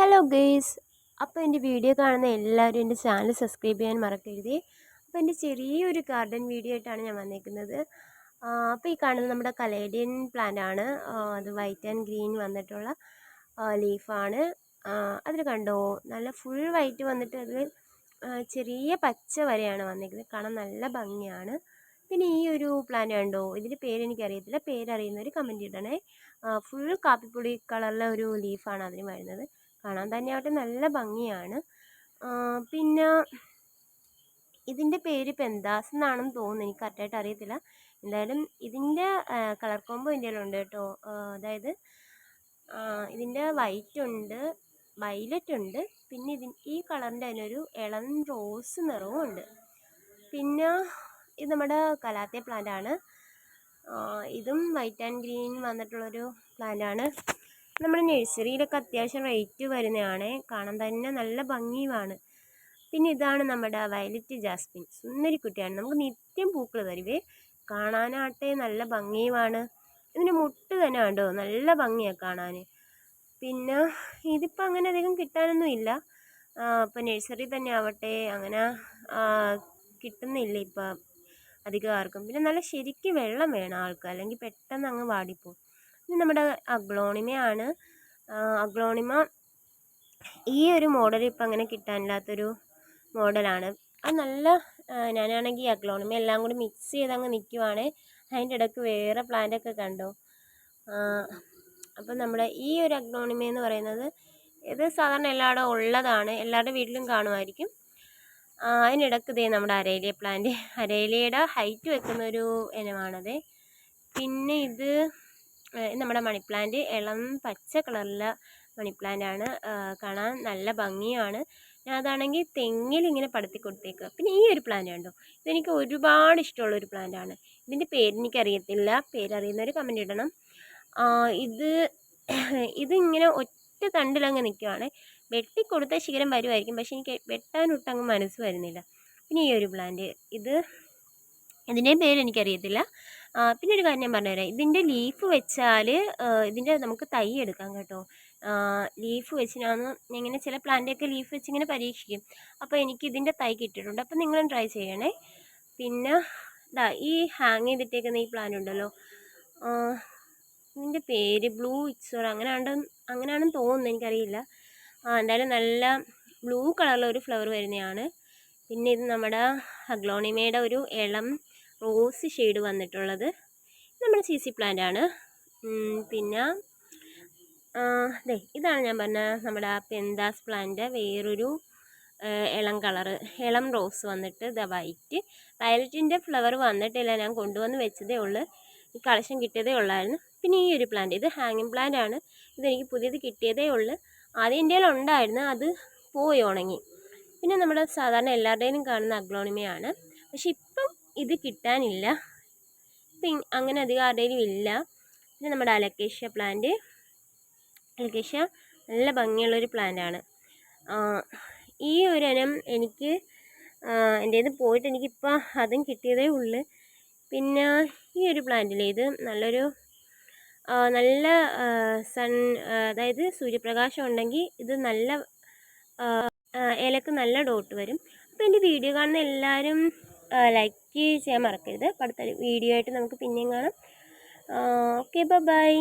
Hello guys അപ്പോൾ എന്റെ video കാണുന്ന എല്ലാവരും എന്റെ ചാനൽ സബ്സ്ക്രൈബ് ചെയ്യാൻ മറക്കരുത്. അപ്പോൾ എന്റെ ചെറിയൊരു ഗാർഡൻ വീഡിയോ ആയിട്ടാണ് ഞാൻ വന്നിരിക്കുന്നത് അപ്പോൾ ഈ കാണുന്നത് നമ്മുടെ കലേഡിയൻ പ്ലാന്റ് ആണ്. അത് വൈറ്റ് ആൻഡ് ഗ്രീൻ വന്നിട്ടുള്ള ലീഫാണ് അതിൽ കണ്ടോ? നല്ല ഫുൾ വൈറ്റ് വന്നിട്ട് അതിൽ ചെറിയ പച്ച വരെയാണ് വന്നിരിക്കുന്നത് കാണാൻ നല്ല ഭംഗിയാണ്. പിന്നെ ഈ ഒരു പ്ലാന്റ് കണ്ടോ? ഇതിന്റെ പേര് എനിക്കറിയത്തില്ല. പേരറിയുന്നവർ കമന്റ് ഇടണേ. ഫുൾ കാപ്പിപ്പൊടി കളറിലെ ഒരു ലീഫാണ് അതിന് വരുന്നത്. കാണാൻ തന്നെ ആവട്ടെ നല്ല ഭംഗിയാണ്. പിന്നെ ഇതിന്റെ പേര് പെന്താസ് എന്നാണെന്ന് തോന്നുന്നു. എനിക്ക് കറക്റ്റായിട്ട് അറിയത്തില്ല. എന്തായാലും ഇതിന്റെ കളർ കോമ്പോ എന്റെ ഉണ്ട് കേട്ടോ. അതായത് ഇതിന്റെ വൈറ്റ് ഉണ്ട് വൈലറ്റ് ഉണ്ട് പിന്നെ ഇതിൻ ഈ കളറിന്റെ അതിനൊരു ഇളം റോസ് നിറവും ഉണ്ട്. പിന്നെ ഇത് നമ്മുടെ കലാത്തെ പ്ലാന്റ് ആണ്. ഇതും വൈറ്റ് ആൻഡ് ഗ്രീൻ വന്നിട്ടുള്ളൊരു പ്ലാന്റ് ആണ്. നമ്മുടെ നഴ്സറിയിലൊക്കെ അത്യാവശ്യം റേറ്റ് വരുന്നതാണ് കാണാൻ തന്നെ നല്ല ഭംഗിയുമാണ്. പിന്നെ ഇതാണ് നമ്മുടെ വയലറ്റ് ജാസ്മിൻ സുന്ദരിക്കുട്ടിയാണ് നമുക്ക് നിത്യം പൂക്കൾ തരുവേ കാണാനാട്ടെ നല്ല ഭംഗിയുമാണ്. ഇതിന്റെ മുട്ട് തന്നെ കണ്ടോ? നല്ല ഭംഗിയാണ് കാണാൻ പിന്നെ ഇതിപ്പോൾ അങ്ങനെ അധികം കിട്ടാനൊന്നും ഇല്ല. ഇപ്പം നഴ്സറി തന്നെ ആവട്ടെ അങ്ങനെ കിട്ടുന്നില്ല ഇപ്പം അധികം ആർക്കും. പിന്നെ നല്ല ശരിക്കും വെള്ളം വേണം ആൾക്ക് അല്ലെങ്കിൽ പെട്ടെന്ന് അങ്ങ് വാടിപ്പോവും. ഇത് നമ്മുടെ അഗ്ലോണിമയാണ്. അഗ്ലോണിമ ഈ ഒരു മോഡൽ ഇപ്പം അങ്ങനെ കിട്ടാനില്ലാത്തൊരു മോഡലാണ് അത് നല്ല ഞാനാണെങ്കിൽ അഗ്ലോണിമ എല്ലാം കൂടി മിക്സ് ചെയ്ത് അങ്ങ് നിൽക്കുവാണ് അതിന്റെ ഇടയ്ക്ക് വേറെ പ്ലാന്റൊക്കെ കണ്ടോ. അപ്പം നമ്മുടെ ഈ ഒരു അഗ്ലോണിമ എന്ന് പറയുന്നത് ഇത് സാധാരണ എല്ലായിടും ഉള്ളതാണ്. എല്ലാവരുടെ വീട്ടിലും കാണുമായിരിക്കും. അതിനിടക്ക് ഇതേ നമ്മുടെ അരേലിയ പ്ലാന്റ് അരേലിയയുടെ ഹൈറ്റ് വെക്കുന്ന ഒരു ഇനമാണത്. പിന്നെ ഇത് നമ്മുടെ മണി പ്ലാന്റ് ഇളം പച്ച കളറിലെ മണി പ്ലാന്റ് ആണ്. കാണാൻ നല്ല ഭംഗിയാണ്. ഞാൻ അതാണെങ്കിൽ തെങ്ങിൽ ഇങ്ങനെ പടത്തി കൊടുത്തേക്കുക പിന്നെ ഈ ഒരു പ്ലാന്റ് കണ്ടോ? ഇതെനിക്ക് ഒരുപാട് ഇഷ്ടമുള്ള ഒരു പ്ലാന്റ് ആണ്. ഇതിന്റെ പേര് എനിക്കറിയത്തില്ല. പേരറിയുന്നവർ കമന്റ് ഇടണം. ഇത് ഇതിങ്ങനെ ഒറ്റ തണ്ടിലങ്ങ് നിൽക്കുവാണ് വെട്ടിക്കൊടുത്ത ശിഖരം വരുമായിരിക്കും പക്ഷേ എനിക്ക് വെട്ടാനൊട്ടങ്ങ് മനസ്സ് വരുന്നില്ല. പിന്നെ ഈ ഒരു പ്ലാന്റ് ഇത് ഇതിന്റെയും പേര് എനിക്കറിയത്തില്ല. പിന്നെ ഒരു കാര്യം ഞാൻ പറഞ്ഞുതരാം. ഇതിന്റെ ലീഫ് വെച്ചാൽ ഇതിന്റെ നമുക്ക് തൈ എടുക്കാം കേട്ടോ. ലീഫ് വെച്ച് ഞാൻ ഇങ്ങനെ ചില പ്ലാന്റൊക്കെ ലീഫ് വെച്ച് ഇങ്ങനെ പരീക്ഷിക്കും. അപ്പോൾ എനിക്ക് ഇതിന്റെ തൈ കിട്ടിയിട്ടുണ്ട്. അപ്പോൾ നിങ്ങളും ട്രൈ ചെയ്യണേ. പിന്നെ ഇതാ ഈ ഹാങ് ചെയ്തിട്ടേക്കുന്ന ഈ പ്ലാന്റ് ഉണ്ടല്ലോ. ഇതിന്റെ പേര് ബ്ലൂ ഇക്സോർ അങ്ങനെ അങ്ങനെയാണെന്ന് തോന്നുന്നു എനിക്കറിയില്ല. എന്തായാലും നല്ല ബ്ലൂ കളറിലൊരു ഫ്ലവർ വരുന്നതാണ് പിന്നെ ഇത് നമ്മുടെ അഗ്ലോണിമയുടെ ഒരു ഇളം റോസ് ഷെയ്ഡ് വന്നിട്ടുള്ളത് നമ്മുടെ സി സി പ്ലാന്റ് ആണ്. പിന്നെ അതെ ഇതാണ് ഞാൻ പറഞ്ഞ നമ്മുടെ പെന്താസ് പ്ലാന്റ് വേറൊരു ഇളം കളറ് ഇളം റോസ് വന്നിട്ട് ദ വൈറ്റ് വയലറ്റിന്റെ ഫ്ലവർ വന്നിട്ടില്ല ഞാൻ കൊണ്ടുവന്ന് വെച്ചതേ ഉള്ളൂ. ഈ കളക്ഷൻ കിട്ടിയതേ ഉള്ളായിരുന്നു. പിന്നെ ഈ ഒരു പ്ലാന്റ് ഇത് ഹാങ്ങിങ് പ്ലാന്റ് ആണ്. ഇതെനിക്ക് പുതിയത് കിട്ടിയതേ ഉള്ളൂ. ആദ്യം എന്റെ ഉണ്ടായിരുന്നു അത് പോയി ഉണങ്ങി. പിന്നെ നമ്മുടെ സാധാരണ എല്ലാവരുടെയും കാണുന്ന അഗ്ലോണിമയാണ് പക്ഷെ ഇപ്പം ഇത് കിട്ടാനില്ല. പിന്നെ അങ്ങനെ അധികം ആരുടെയും ഇല്ല. പിന്നെ നമ്മുടെ അലക്കേഷ്യ പ്ലാന്റ് അലക്കേഷ്യ നല്ല ഭംഗിയുള്ളൊരു പ്ലാന്റാണ് ഈ ഒരു ഇനം എനിക്ക് എന്റേത് പോയിട്ട് എനിക്കിപ്പോൾ അതും കിട്ടിയതേ ഉള്ളൂ. പിന്നെ ഈ ഒരു പ്ലാന്റിൽ ഇത് നല്ലൊരു നല്ല സൺ അതായത് സൂര്യപ്രകാശം ഉണ്ടെങ്കിൽ ഇത് നല്ല ഇലക്ക് നല്ല ഡോട്ട് വരും. അപ്പോൾ എന്റെ വീഡിയോ കാണുന്ന എല്ലാവരും ലൈക്ക് ചെയ്യാൻ മറക്കരുത്. അടുത്ത വീഡിയോ ആയിട്ട് നമുക്ക് പിന്നെയും കാണാം. Okay bye